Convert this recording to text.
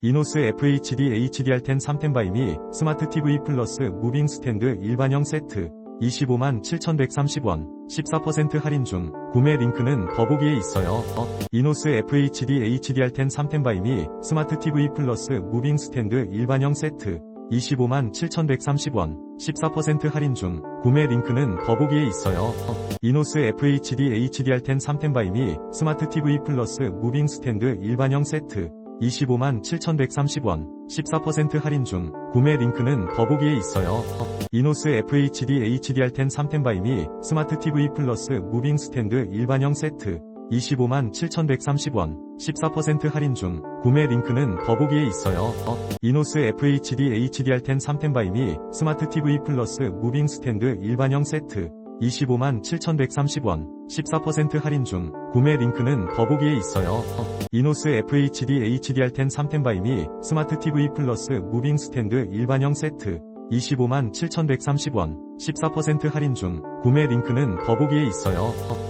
이노스 FHD HDR10 3템 바이미 스마트 TV 플러스 무빙 스탠드 일반형 세트 25만 7,130원 14% 할인 중 구매 링크는 더보기에 있어요. 어, 이노스 FHD HDR10 3템 바이미 스마트 TV 플러스 무빙 스탠드 일반형 세트 25만 7,130원 14% 할인 중 구매 링크는 더보기에 있어요. 어, 이노스 FHD HDR10 3템 바이미 스마트 TV 플러스 무빙 스탠드 일반형 세트 25만 7,130원 14% 할인 중 구매 링크는 더보기에 있어요. 어, 이노스 FHD HDR10 3템 바이미 스마트 TV 플러스 무빙 스탠드 일반형 세트 25만 7,130원 14% 할인 중 구매 링크는 더보기에 있어요. 어, 이노스 FHD HDR10 3템 바이미 스마트 TV 플러스 무빙 스탠드 일반형 세트 25만 7,130원 14% 할인 중 구매 링크는 더보기에 있어요. 어, 이노스 FHD HDR10 3템 바이미 스마트 TV 플러스 무빙 스탠드 일반형 세트 25만 7,130원 14% 할인 중 구매 링크는 더보기에 있어요. 어,